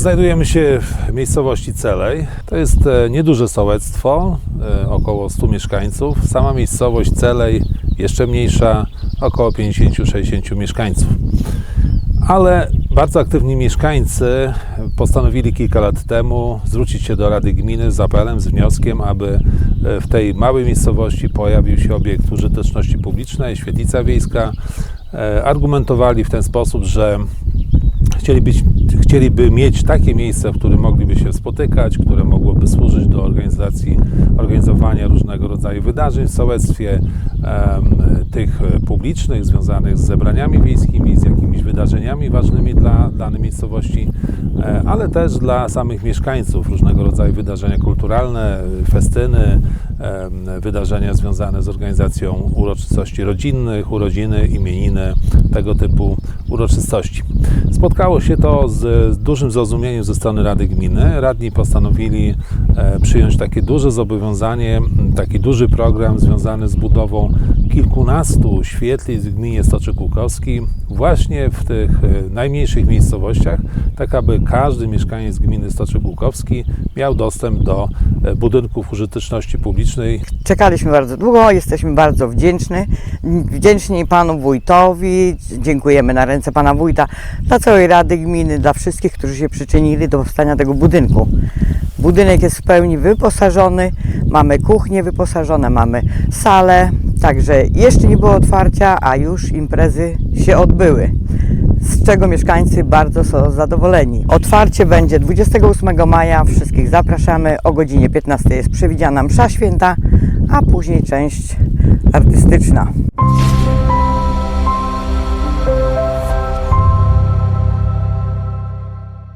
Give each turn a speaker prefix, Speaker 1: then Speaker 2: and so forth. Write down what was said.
Speaker 1: Znajdujemy się w miejscowości Celej. To jest e, nieduże sołectwo, e, około 100 mieszkańców. Sama miejscowość Celej jeszcze mniejsza, około 50-60 mieszkańców. Ale bardzo aktywni mieszkańcy postanowili kilka lat temu zwrócić się do Rady Gminy z apelem, z wnioskiem, aby e, w tej małej miejscowości pojawił się obiekt użyteczności publicznej, świetlica wiejska. Argumentowali w ten sposób, że chcieli być, chcieliby mieć takie miejsce, w którym mogliby się spotykać, które mogłoby służyć do organizacji, organizowania różnego rodzaju wydarzeń w sołectwie, tych publicznych, związanych z zebraniami wiejskimi, z jakimiś wydarzeniami ważnymi dla danej miejscowości, e, ale też dla samych mieszkańców, różnego rodzaju wydarzenia kulturalne, festyny, wydarzenia związane z organizacją uroczystości rodzinnych, urodziny, imieniny, tego typu uroczystości. Spotkało się to z, z dużym zrozumieniem ze strony Rady Gminy. Radni postanowili e, przyjąć takie duże zobowiązanie, taki duży program związany z budową kilkunastu świetlic w gminie Stoczek Łukowski, właśnie w tych e, najmniejszych miejscowościach, tak aby każdy mieszkaniec gminy Stoczek Łukowski miał dostęp do e, budynków użyteczności publicznej,
Speaker 2: Czekaliśmy bardzo długo, jesteśmy bardzo wdzięczni. Wdzięczni panu wójtowi, dziękujemy na ręce pana wójta, dla całej Rady Gminy, dla wszystkich, którzy się przyczynili do powstania tego budynku. Budynek jest w pełni wyposażony, mamy kuchnię wyposażone, mamy salę, także jeszcze nie było otwarcia, a już imprezy się odbyły. Z czego mieszkańcy bardzo są zadowoleni. Otwarcie będzie 28 maja. Wszystkich zapraszamy. O godzinie 15 jest przewidziana msza święta, a później część artystyczna.